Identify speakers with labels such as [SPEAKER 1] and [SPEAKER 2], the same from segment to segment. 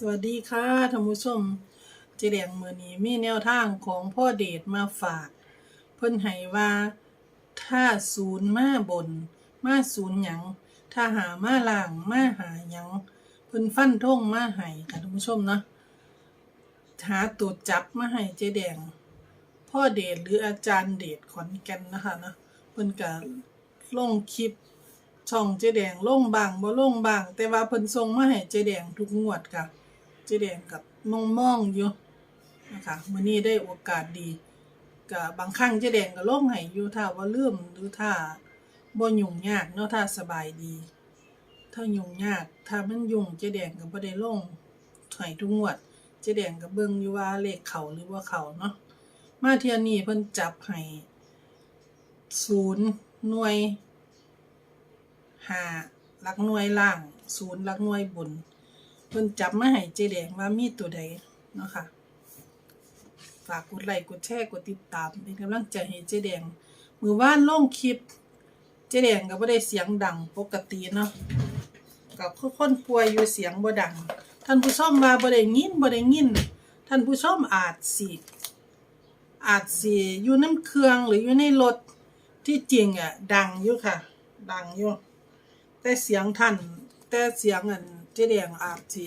[SPEAKER 1] สวัสดีค่ะท่านผู้ชมเจแดงมือนี้มีแนวทางของพ่อเดชมาฝาก เพิ่นให้ว่าถ้าศูนย์มาบน มาศูนย์หยังถ้าหามาล่างมาหาหยังเพิ่นฟันท่งมาให้ค่ะท่านผู้ชมเนาะหาตัวจับมาให้เจแดง พ่อเดชหรืออาจารย์เดชขอนแก่นนะคะเนาะเพิ่นก็ลงคลิปช่องเจแดงลงบางบ่ลงบาง แต่ว่าเพิ่นส่งมาให้เจแดงทุกงวดค่ะ เจ๊แดงกับมองมองอยู่นะคะมื้อนี้ได้โอกาสดีก็บบางครั้งเจ๊แดงก็ลงให้อยู่ถ้าว่าลืมหรือถ้าบ่ยุ่งยากเนาะถ้าสบายดี ถ้ายุ่งยากถ้ามันยุ่งเจ๊แดงก็บ่ได้ลงให้ทุกงวดเจ๊แดงก็เบิ่งอยู่ว่าเลขเขาหรือบ่าเขาเนาะมาเทียนี้เพิ่นจับให้ศูนย์หน่วยหาลักหน่วยล่างศูนย์ลักหน่วยบน เพิ่นจับมาให้เจแดงว่ามีตัวใดเนาะค่ะ ฝากกดไลค์กดแชร์กดติดตามเป็นกำลังใจให้เจแดง มือว่านลงคลิป เจแดงก็บ่ได้เสียงดังปกติเนาะกับคนป่วยอยู่เสียงบ่ดัง ท่านผู้ชมว่าบ่ได้ยินบ่ได้ยิน ท่านผู้ชมอาจสิอาจสิอยู่น้ำเครื่องหรืออยู่ในรถที่จริงอะ ดังอยู่ค่ะ ดังอยู่แต่เสียงท่านแต่เสียงอัน จ๊แดงอาจสิ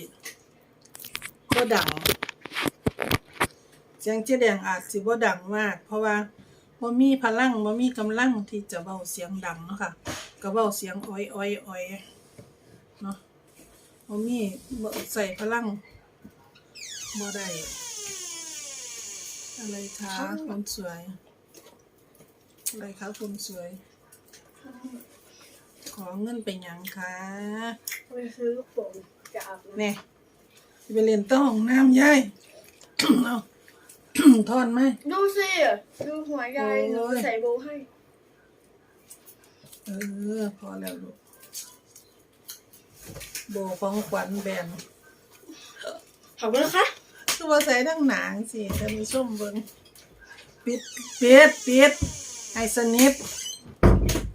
[SPEAKER 1] บ่ดัง เสียงเจ๊แดงอาจสิบ่ดังมาก เพราะว่าบ่มีพลังบ่มีกำลังที่จะเว้าเสียงดังเนาะค่ะก็เว้าเสียงอ้อยอ้อยอ้อยเนาะบ่มีบ่ใส่พลังบ่ได้อะไรคะคนสวยอะไรคะคนสวย ขอเงินไปยังคะ
[SPEAKER 2] ไปซื้อลูกโป่งจะอาบน้ำ
[SPEAKER 1] เนี่ยไปเรียนต้องน้ำยาย เอา ทอนไหม
[SPEAKER 2] ดูสิดูหัวยายหนู
[SPEAKER 1] โอ้ย
[SPEAKER 2] ใส่โบว์ให้
[SPEAKER 1] เออ พอแล้วลูกโบของขวัญแบน
[SPEAKER 2] ขอบคุณนะคะ
[SPEAKER 1] คือว่าใส่ทั้งหนังสิท่านผู้ชมเบิ่งปิดปิดปิดให้สนิท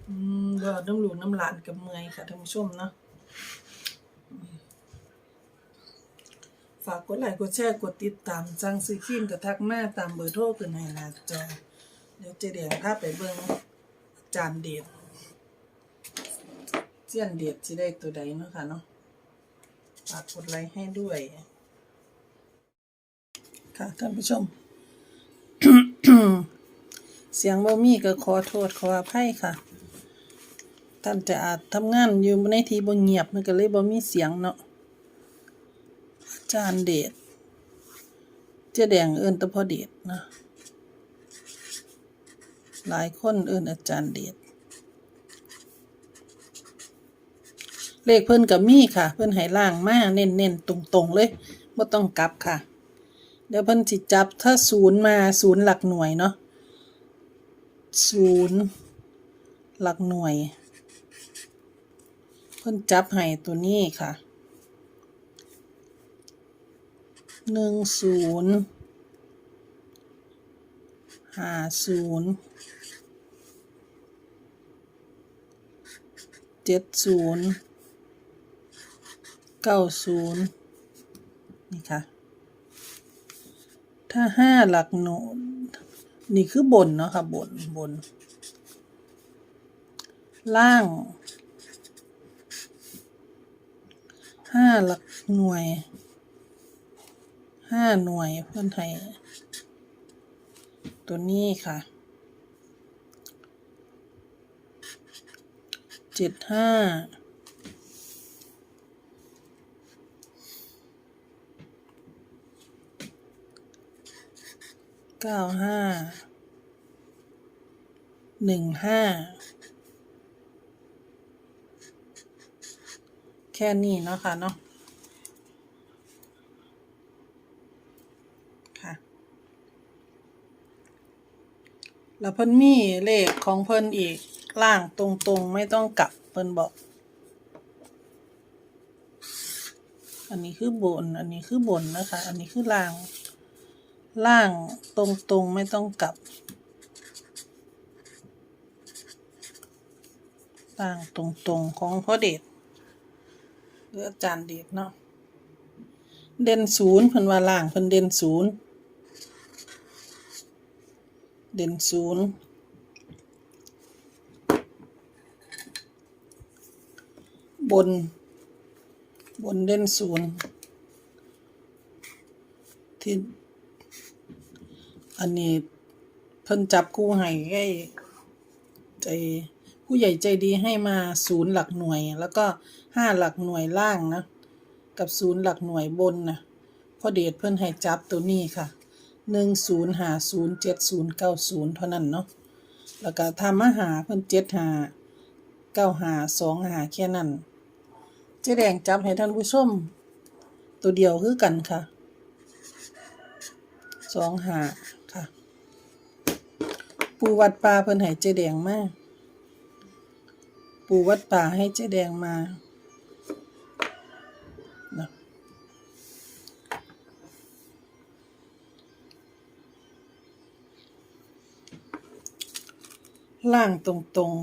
[SPEAKER 1] อืมก็น้ำหลูกน้ำหลานกับเมอยค่ะท่านผู้ชมเนาะ ฝากกดไลค์กดแชร์กดติดตามสั่งซื้อครีมกับทักมาตามเบอร์โทรขึ้นให้หน้าจอเดี๋ยวเจะเดียงพาไปเบิ่งจานเด็ดเจียนเด็ดสิได้ตัวใดเนาะค่ะเนาะฝากกดไลค์ให้ด้วย ค่ะท่านผู้ชม เสียงบ่มีก็ขอโทษขออภัยค่ะ ท่านจะอาจทำงานอยู่ในที่บ่เงียบมันก็เลยบ่มีเสียงเนาะ จารย์เดชเจ๊แดงเอิ้นแตะพอเดชนะหลายคนเอิ้นอาจารย์เดชเลขเพิ่นก็มีค่ะ เพิ่นให้ล่างมาเน้นๆตรงๆเลยบ่ต้องกลับค่ะ เดี๋ยวเพิ่นสิจับถ้าศูนย์มาศูนย์หลักหน่วยเนาะศูนย์หลักหน่วย เพิ่นจับให้ตัวนี้ค่ะ หนึ่งศูนย์ห้าศูนย์เจ็ดศูนย์เก้าศูนย์นี่ค่ะ ถ้าห้าหลักหน่วยนี่คือบนเนาะค่ะบนบน ล่างห้าหลักหน่วย ห้าหน่วยเพื่อนไทย ตัวนี้ค่ะเจ็ดห้าเก้าห้าหนึ่งห้าแค่นี้เนาะค่ะเนาะ แล้วเพิ่นมีเลขของเพิ่นอีกล่างตรงๆ ไม่ต้องกลับเพิ่นบอก อันนี้คือบน อันนี้คือบนนะคะ อันนี้คือล่าง ล่างตรงๆ ไม่ต้องกลับ ล่างตรงๆ ของพ่อเดชหรืออาจารย์เดชเนาะ เด่นศูนย์เพิ่นว่าล่างเพิ่นเด่นศูนย์ เด่นศูนย์บน บนเด่นศูนย์ที่ อันนี้เพิ่นจับคู่ให้ให้ใจผู้ใหญ่ใจดีให้มาศูนย์หลักหน่วย แล้วก็ห้าหลักหน่วยล่างนะ กับศูนย์หลักหน่วยบนนะพอเดชเพิ่นให้จับตัวนี้ค่ะ หนึ่งศูนย์หาศูนย์เจ็ดศูนย์เก้าศูนย์เท่านั้นเนาะแล้วก็ทำมาหาเพิ่นเจ็ดหาเก้าหาสองหาแค่นั้นเจ๊แดงจับให้ท่านผู้ชม ตัวเดียวคือกันค่ะสองหาค่ะ ปูวัดป่าเพิ่นให้เจ๊แดงมาปูวัดป่าให้เจ๊แดงมา ล่างตรง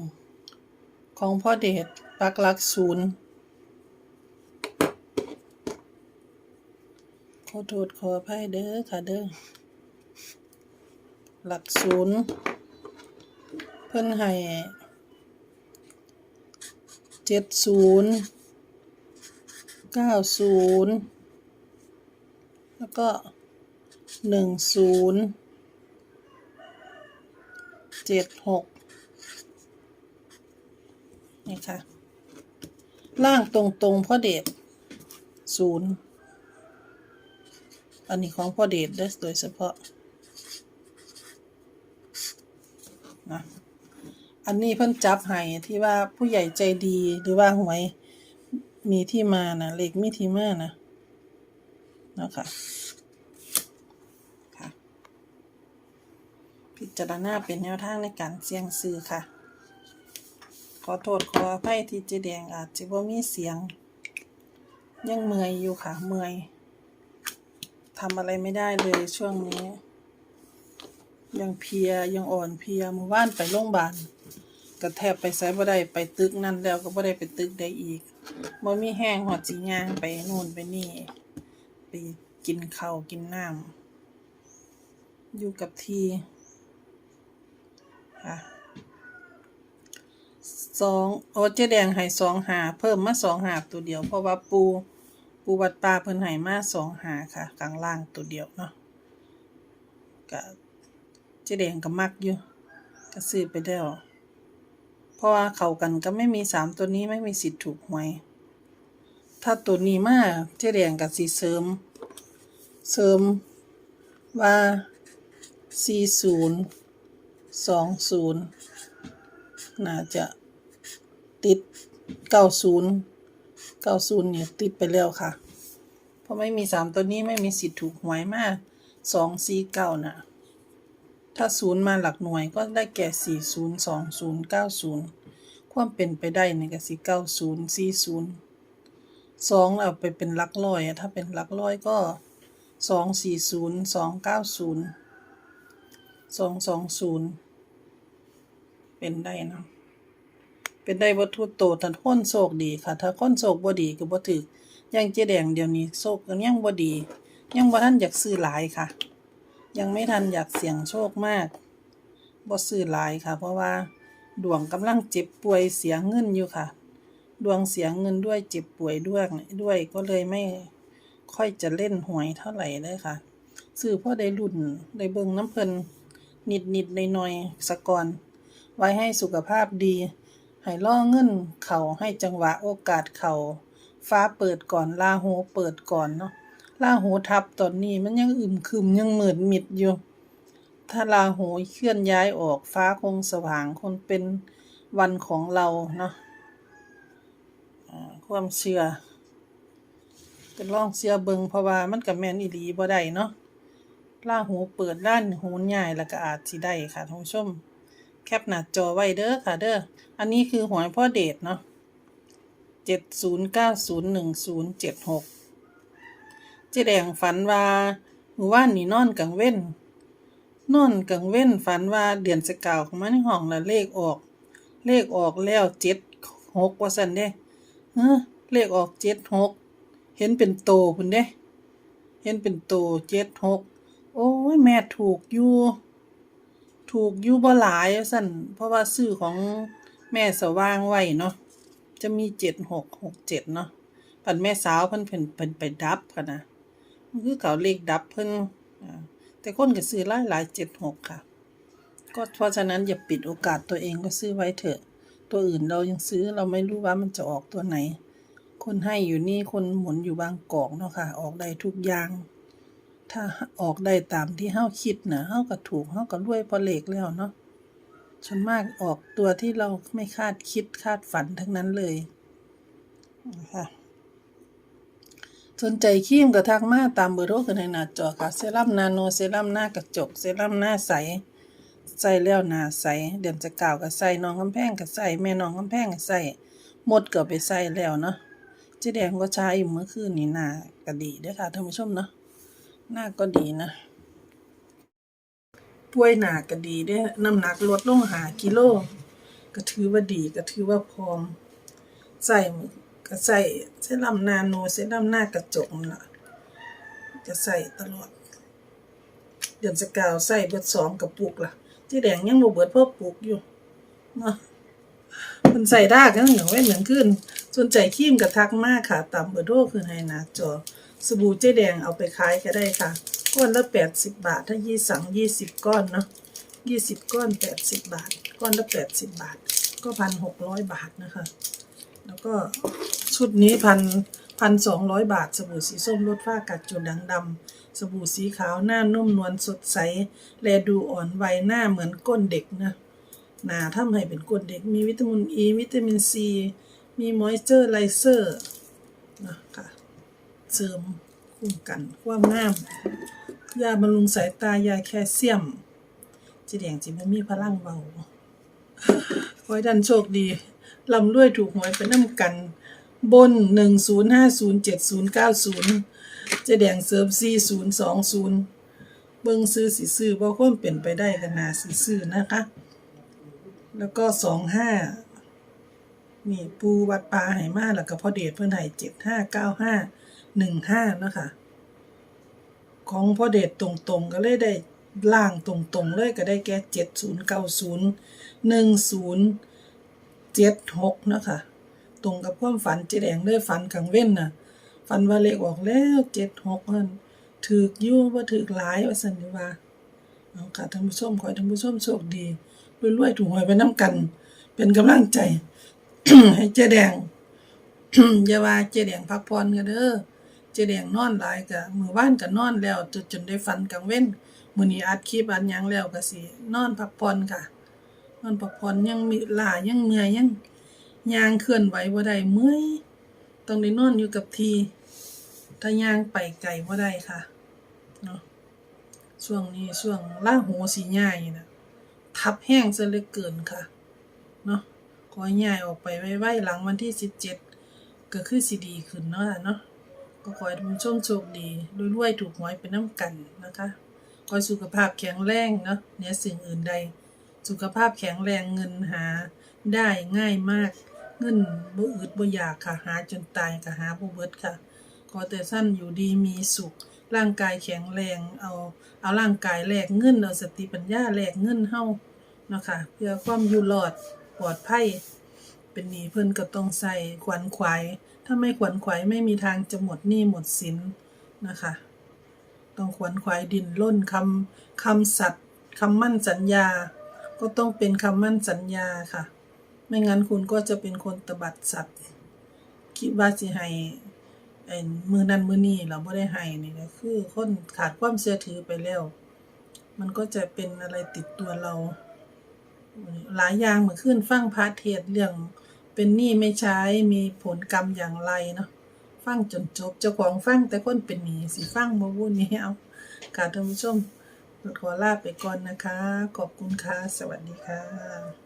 [SPEAKER 1] ๆ ของพ่อเดชปักลักศูนย์ขอโทษขออภัยเด้อค่ะเด้อหลักศูนย์เพิ่นให้เจ็ดศูนย์เก้าศูนย์แล้วก็หนึ่งศูนย์เจ็ดหก นี่ค่ะ ล่างตรงๆพ่อเดชศูนย์อันนี้ของพ่อเดชเด้โดยเฉพาะนะอันนี้เพิ่นจับให้ที่ว่าผู้ใหญ่ใจดีหรือว่าหวยมีที่มานะเลขมีที่มานะนะคะค่ะ พิจารณาเป็นแนวทางในการเสี่ยงซื้อค่ะ ขอโทษขออภัยที่เจแดงอาจจะบ่มีเสียง ยังเมื่อยอยู่ค่ะ เมื่อยทำอะไรไม่ได้เลยช่วงนี้ ยังเพลียยังอ่อนเพลียเมื่อวานไปโรงพยาบาลก็แทบไปไสบ่ได้ไปตึกนั่นแล้วก็บ่ได้ไปตึกใดอีกบ่มีแห้งหอดสิย่างไปนู่นไปนี่ ไปกินข้าวกินน้ำอยู่กับที่ค่ะ สองโอเจแดงให้สองหาเพิ่มมาสองหาตัวเดียว เพราะว่าปูปูวัดป่าเพิ่นให้มาสองหาค่ะกลางล่างตัวเดียวเนาะก็เจแดงก็มักอยู่ก็ซื้อไปแล้วเพราะว่าเข้ากันก็ไม่มีสามตัวนี้ไม่มีสิทธิ์ถูกหวย ถ้าตัวนี้มาเจแดงก็สิเสริม เสริมว่าสี่ศูนย์สองศูนย์น่าจะ ติดเก้าศูนย์เก้าศูนย์เนี่ยติดไปแล้วค่ะ เพราะไม่มีสามตัวนี้ไม่มีสิทธิ์ถูกหวยมากสองสี่เก้าน่ะถ้าศูนย์มาหลักหน่วยก็ได้แก่สี่ศูนย์สองศูนย์เก้าศูนย์ความเป็นไปได้ในก็สิเก้าศูนย์สี่ศูนย์สองเอาไปเป็นหลักร้อยถ้าเป็นหลักร้อยก็สองสี่ศูนย์สองเก้าศูนย์สองสองศูนย์เป็นได้นะ เป็นได้วัตถุโตถ้าคนโศกดีค่ะ ถ้าคนโศกบ่ดีก็บ่ถือยังเจ๊แดงเดี๋ยวนี้โศกกันยังบ่ดี ยังบ่ทันอยากซื้อหลายค่ะ ยังไม่ทันอยากเสี่ยงโชคมากบ่ซื้อหลายค่ะ เพราะว่าดวงกำลังเจ็บป่วยเสียเงินอยู่ค่ะ ดวงเสียเงินด้วยเจ็บป่วยด้วยด้วยก็เลยไม่ค่อยจะเล่นหวยเท่าไหร่เลยค่ะซื้อพ่อได้รุ่นได้เบิ่งน้ำเพลินนิดนิดในหน่อยๆสะก่อนไว้ให้สุขภาพดี ให้ล่อเงินเข่าให้จังหวะโอกาสเข่าฟ้าเปิดก่อนลาโหเปิดก่อนเนาะลาหูทับตอนนี้มันยังอึมครึมยังมืดมิดอยู่ ถ้าลาหูเคลื่อนย้ายออกฟ้าคงสว่างคงเป็นวันของเราเนาะความเชื่อเป็ลองเชื่อเบิงเพราะว่ามันกับแมนอีหลีบ่ได้เนาะลาหูเปิดด้านหูใหญ่แล้วก็อาจสิได้ค่ะท่านผู้ชม แคปหน้าจอไว้เด้อค่ะเด้อ อันนี้คือหวยพ่อเดชเนาะเจ็ดศูนย์เก้าศูนย์หนึ่งศูนย์เจ็ดหกเจ๊แดงฝันว่าหมู่บ้านนี่นอนกลางเว้น นอนกลางเว้นฝันว่าเดือนสกาวของมันในห้องล้วเลขออก เลขออกแล้วเจ็ดหกว่าสันเด้เฮ้อเลขออกเจ็ดหกเห็นเป็นโตพุ่นเด้ เห็นเป็นโตเจ็ดหกโอ้ยแม่ถูกอยู่ ถูกอยู่บ่หลายสั่นเพราะว่าซื้อของแม่สว่างไว้เนาะจะมีเจ็ดหกหกเจ็ดเนาะปันแม่สาวเพิ่นเพิ่นเพิ่นไปดับค่ะนะมันคือเขาเลขดับเพิ่นแต่คนก็ซื้อหลายหลายเจ็ดหกค่ะ ก็เพราะฉะนั้นอย่าปิดโอกาสตัวเองก็ซื้อไว้เถอะ ตัวอื่นเรายังซื้อเราไม่รู้ว่ามันจะออกตัวไหน คนให้อยู่นี่คนหมุนอยู่บางกอกเนาะค่ะ ออกได้ทุกอย่าง ถ้าออกได้ตามที่เฮาคิดนะเฮาก็ถูกเฮาก็รวยพอเลขแล้วเนาะส่วนมากออกตัวที่เราไม่คาดคิดคาดฝันทั้งนั้นเลยนะคะสนใจครีมก็ทักมาตามเบอร์โทรขึ้นในหน้าจอค่ะ เซรั่มนาโน เซรั่มหน้ากระจก เซรั่มหน้าใส ใส่แล้วหน้าใส เดือนจะกล่าวก็ใส่น้องกำแพงก็ใส่แม่น้องกำแพงก็ใส่หมดก็ไปใส่แล้วเนาะเจ๊แดงก็ใช้เมื่อคืนนี้หน้าก็ดีด้อค่ะท่านผู้ชมเนาะ หน้าก็ดีนะป่วยหนาก็ดีได้น้ำหนักลดลงหากิโล ก็ถือว่าดีก็ถือว่าพร้อมใส่ก็ใส่เซรั่มนาโนเซรั่มหน้ากระจกนั่นล่ะจะใส่ตลอดเดือนสกาวใส่เบิดสองกระปุกล่ะ ที่แดงยังบ่เบิดเพ่อปลูกอยู่เนาะมันใส่ได้กันเหนียวไว้เหมือนขึ้น สนใจครีมกระทักมากค่ะตามเบอร์โทรคือให้น้าจอ สบู่เจ๊แดงเอาไปขายก็ได้ค่ะ ก้อนละแปดสิบบาท ถ้ายี่สั่งยี่สิบก้อนเนาะยี่สิบก้อนแปดสิบบาท ก้อนละแปดสิบบาท ก็พันหกร้อยบาทนะคะ แล้วก็ชุดนี้พันพันสองร้อยบาท สบู่สีส้มลดฝ้ากัดจุดด่างดำสบู่สีขาวหน้านุ่มนวลสดใส แลดูอ่อนวัยหน้าเหมือนก้นเด็กนะหนาทำให้เป็นก้นเด็กมีวิตามินอ e, ีวิตามินซีมีมอยเจอร์ไลเซอร์นะคะ เสริมคุ้มกันความงาม ยาบำรุงสายตายาแคลเซียมจีแดงจิบ่มีพลังเบาขอให้ดันโชคดีลำรวยถูกหวยไปน้ำกัน บนหนึ่งศูนย์ห้าศูนย์เจ็ดศูนย์เก้าศูนย์จ๊แดงเซิร์ฟสี่ศูนย์สองศูนย์เบิ้งซื้อสิซื้อเพราะคนเปลี่ยนไปได้กันนาสิซื้อนะคะ แล้วก็สองห้านี่ปูวัดปลาไหมาแล้วก็พ่อเดชเพื่อนไหเจ็ดห้าเก้าห้า หนึ่งห้าเนาะคะ ของพ่อเดชตรงๆ ก็เลยได้ล่างตรงๆ เลยก็ได้แก่เจ็ดศูนย์เก้าศูนย์หนึ่งศูนย์เจ็ดหกเนาะคะตรงกับความฝันเจ๊แดงเลยฝันกลางเว้นน่ะฝันว่าเลขออกแล้วเจ็ดหกนั่นถือกยู่ว่าถือกหลายว่าสันนิว่าเอาค่ะท่านผู้ชมขอให้ท่านผู้ชมโชคดีรวยๆถูกหวยไปน้ำกัน เป็นกำลังใจ ให้เจ๊แดงอย่าว่าเจ๊แดงพักผ่อนกันเด้อ เจ๊แดงนอนหลายกะมือวานก็นอนแล้วจนจนได้ฝันกลางเว้นมื้อนี้อัดคลิปอันหยังแล้วก็สินอนพักผ่อนค่ะ นอนพักผ่อนยังมีล้ายังเมื่อยยังย่างเคลื่อนไหวบ่ได้เมื่อยต้องได้นอนอยู่กับทีถ้าย่างไปไกลบ่ได้ค่ะเนาะช่วงนี้ช่วงล่าหูสิย้ายนะทับแห้งซะเหลือเกินค่ะเนาะขอให้ย้ายออกไปไวๆหลังวันที่สิบเจ็ดก็คือสิดีขึ้นเนาะเนาะ ก็ขอให้ทุกผู้ชมโชคดีรวยๆถูกหวยไปน้ำกันนะคะขอสุขภาพแข็งแรงเนาะเหนือสิ่งอื่นใด สุขภาพแข็งแรงเงินหาได้ง่ายมาก เงินบ่อึดบ่อยากค่ะหาจนตายก็หาบ่เบิดค่ะขอแต่สั้นอยู่ดีมีสุข ร่างกายแข็งแรงเอาเอาร่างกายแลกเงินเอาสติปัญญาแลกเงินเฮาเนาะค่ะเพื่อความอยู่รอดปลอดภัยเป็นหนี้เพิ่นก็ต้องใส่ขวัญขวาย ถ้าไม่ขวัญขวายไม่มีทางจะหมดหนี้หมดสินนะคะ ต้องขวัญขวายดินล้นคำคำสัตย์คำมั่นสัญญา ก็ต้องเป็นคำมั่นสัญญาค่ะ ไม่งั้นคุณก็จะเป็นคนตบัดสัตว์ คิดว่าสิให้ไอ้มือนั้นมือนี้เราบ่ได้ให้นี่ก็คือคนขาดความเชื่อถือไปแล้ว มันก็จะเป็นอะไรติดตัวเรา หลายอย่างเหมือนขึ้นฟังพระเทศเรื่อง เป็นหนี้ไม่ใช้มีผลกรรมอย่างไรเนาะฟังจนจบเจ้าของฟังแต่คนเป็นหนี้สิฟังมาวุ่นนี้เอาค่ะท่านผู้ชมขอลาไปก่อนนะคะ ขอบคุณค่ะ สวัสดีค่ะ